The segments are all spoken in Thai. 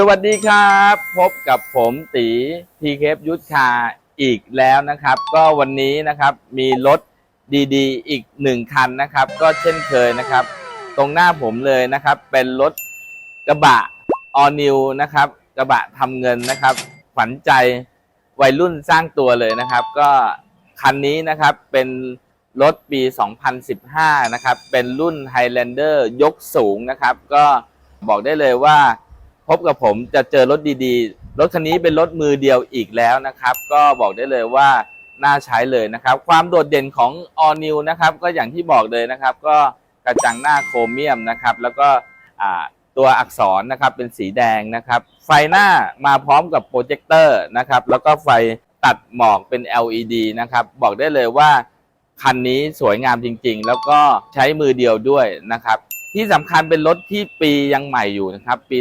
สวัสดีครับ พบกับผมตีทีเคฟยุทธคาอีกแล้วนะครับ ก็วันนี้นะครับมีรถดีๆ อีกหนึ่งคันนะครับ ก็เช่นเคยนะครับ ตรงหน้าผมเลยนะครับ เป็นรถกระบะออนิวนะครับ กระบะทำเงินนะครับขวัญใจวัยรุ่นสร้างตัวเลยนะครับ ก็คันนี้นะครับเป็นรถปี 2015 นะครับ เป็นรุ่น Highlander ยกสูงนะครับ ก็บอกได้เลยว่า พบกับผมจะเจอรถดีๆ รถคันนี้เป็นรถมือเดียวอีกแล้วนะครับ ก็บอกได้เลยว่าน่าใช้เลยนะครับ ความโดดเด่นของ All New นะครับ ก็อย่างที่บอกเลยนะครับ ก็กระจังหน้าโครเมียมนะครับ แล้วก็ตัวอักษรนะครับเป็นสีแดงนะครับ ไฟหน้ามาพร้อมกับโปรเจคเตอร์นะครับ แล้วก็ไฟตัดหมอกเป็น LED นะครับ บอกได้เลยว่าคันนี้สวยงามจริงๆ แล้วก็ใช้มือเดียวด้วยนะครับ ที่สำคัญเป็นรถที่ปียังใหม่อยู่นะครับ ปี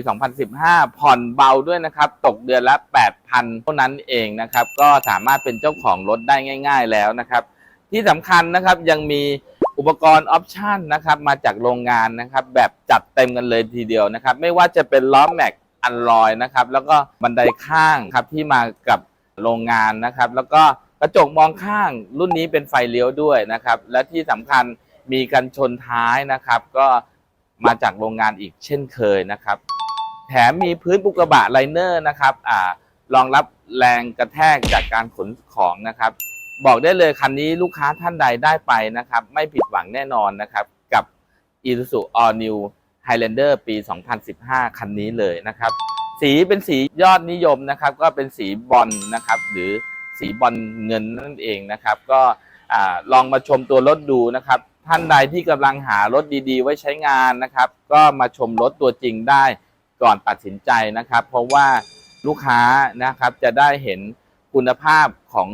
2015 ผ่อนเบาด้วยนะครับ ตกเดือนละ 8,000เท่านั้นเองนะครับ ก็สามารถเป็นเจ้าของรถได้ง่าย ๆ แล้วนะครับ ที่สำคัญนะครับยังมีอุปกรณ์ออปชันนะครับมาจากโรงงานนะครับ แบบจัดเต็มกันเลยทีเดียวนะครับ ไม่ว่าจะเป็นล้อแม็กอันลอยนะครับ แล้วก็บันไดข้างครับที่มากับโรงงานนะครับ แล้วก็กระจกมองข้างรุ่นนี้เป็นไฟเลี้ยวด้วยนะครับ และที่สำคัญมีกันชนท้ายนะครับ ก็ มาจากโรงงานอีกเช่นเคยนะครับ แถมมีพื้นปุกกระบะไลเนอร์นะครับอ่ารองรับแรงกระแทกจากการขนของนะครับ บอกได้เลยคันนี้ลูกค้าท่านใดได้ไปนะครับ ไม่ผิดหวังแน่นอนนะครับ กับ Isuzu All New Highlander ปี 2015 คันนี้เลยนะครับ สีเป็นสียอดนิยมนะครับ ก็เป็นสีบอลนะครับ หรือสีบอลเงินนั่นเองนะครับ ก็อลองมาชมตัวรถดูนะครับ ท่านใดที่กำลังหารถดีๆ ไว้ใช้งานนะครับ ก็มาชมรถตัวจริงได้ก่อนตัดสินใจนะครับ เพราะว่าลูกค้านะครับจะได้เห็นคุณภาพของ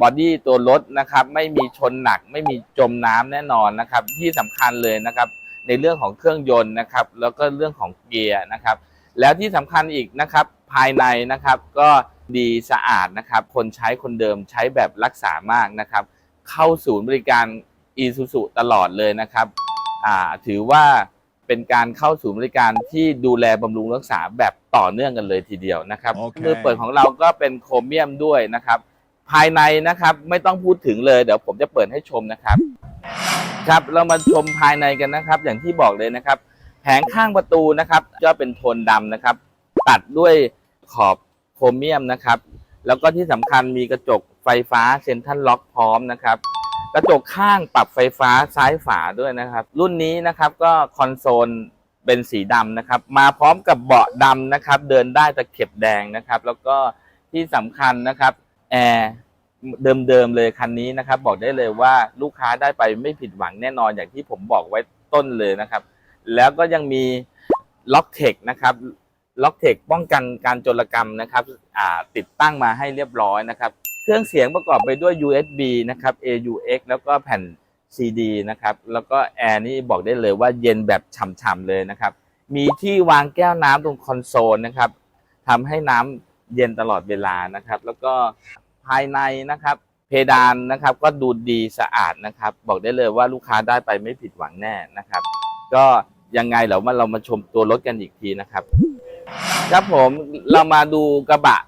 บอดี้ตัวรถนะครับ ไม่มีชนหนัก ไม่มีจมน้ำแน่นอนนะครับ ที่สำคัญเลยนะครับ ในเรื่องของเครื่องยนต์นะครับ แล้วก็เรื่องของเกียร์นะครับ แล้วที่สำคัญอีกนะครับ ภายในนะครับ ก็ดีสะอาดนะครับ คนใช้คนเดิมใช้แบบรักษามากนะครับ เข้าศูนย์บริการ อีซูซูตลอดเลยนะครับอ่าถือว่าเป็นการเข้าศูนย์บริการที่ดูแลบำรุงรักษาแบบต่อเนื่องกันเลยทีเดียวนะครับโอเคมือเปิดของเราก็เป็นโครเมียมด้วยนะครับ ภายในนะครับไม่ต้องพูดถึงเลยเดี๋ยวผมจะเปิดให้ชมนะครับ ครับเรามาชมภายในกันนะครับ อย่างที่บอกเลยนะครับ แผงข้างประตูนะครับก็เป็นโทนดำนะครับ ตัดด้วยขอบโครเมียมนะครับ แล้วก็ที่สำคัญมีกระจกไฟฟ้าเซ็นทรัลล็อกพร้อมนะครับ กระจกข้างปรับไฟฟ้าซ้ายฝาด้วยนะครับ รุ่นนี้นะครับก็คอนโซลเป็นสีดำนะครับ มาพร้อมกับเบาะดำนะครับ เดินได้ตะเข็บแดงนะครับ แล้วก็ที่สำคัญนะครับแอร์เดิมๆเลยคันนี้นะครับ บอกได้เลยว่าลูกค้าได้ไปไม่ผิดหวังแน่นอนอย่างที่ผมบอกไว้ต้นเลยนะครับ แล้วก็ยังมีล็อกเทคนะครับล็อกเทคป้องกันการโจรกรรมนะครับติดตั้งมาให้เรียบร้อยนะครับ เครื่องเสียงประกอบไปด้วย USB นะครับ AUX แล้วก็แผ่น CD นะครับ แล้วก็แอร์นี่บอกได้เลยว่าเย็นแบบฉ่ำๆเลยนะครับ มีที่วางแก้วน้ำตรงคอนโซลนะครับทำให้น้ำเย็นตลอดเวลานะครับ แล้วก็ภายในนะครับ เพดานนะครับ ก็ดูดีสะอาดนะครับ บอกได้เลยว่าลูกค้าได้ไปไม่ผิดหวังแน่นะครับ ก็ยังไงเดี๋ยวมาเรามาชมตัวรถกันอีกทีนะครับ ครับผมเรามาดูกระบะ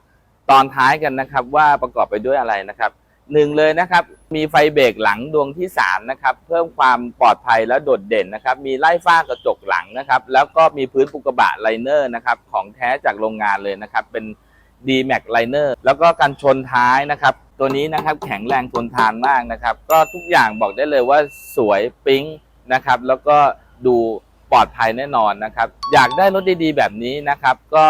ตอนท้ายกันนะครับว่าประกอบไปด้วยอะไรนะครับหนึ่งเลยนะครับมีไฟเบรกหลังดวงที่สามนะครับเพิ่มความปลอดภัยและโดดเด่นนะครับมีไล่ฟ้ากระจกหลังนะครับแล้วก็มีพื้นปุกกระบะไลเนอร์นะครับของแท้จากโรงงานเลยนะครับเป็น d m a x Liner แล้วก็กันชนท้ายนะครับ ตัวนี้นะครับแข็งแรงทนทานมากนะครับ ก็ทุกอย่างบอกได้เลยว่าสวยปิ๊งนะครับ แล้วก็ดูปลอดภัยแน่นอนนะครับ อยากได้รถดีๆ แบบนี้นะครับ ก็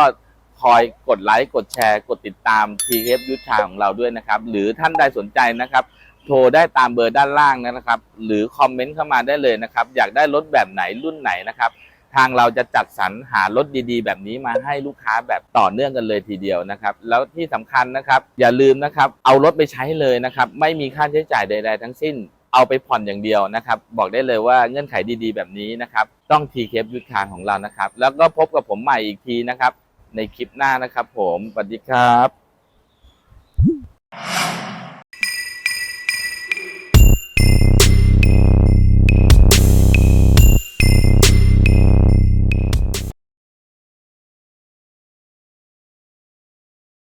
คอยกดไลค์กดแชร์ กดติดตาม t f ยุทธชาของเราด้วยนะครับ หรือท่านใดสนใจนะครับ โทรได้ตามเบอร์ด้านล่างนะครับ หรือคอมเมนต์เข้ามาได้เลยนะครับ อยากได้รถแบบไหนรุ่นไหนนะครับ ทางเราจะจัดสรรหารถดีๆ แบบนี้มาให้ลูกค้าแบบต่อเนื่องกันเลยทีเดียวนะครับ แล้วที่สำคัญนะครับ อย่าลืมนะครับ เอารถไปใช้เลยนะครับ ไม่มีค่าใช้จ่ายใด ๆ ทั้งสิ้น เอาไปผ่อนอย่างเดียวนะครับ บอกได้เลยว่าเงื่อนไขดีๆ แบบนี้นะครับ ต้องทีเคฟยุทธคารของเรานะครับ แล้วก็พบกับผมใหม่อีกทีนะครับ ในคลิปหน้านะครับผมสวัสดีครับ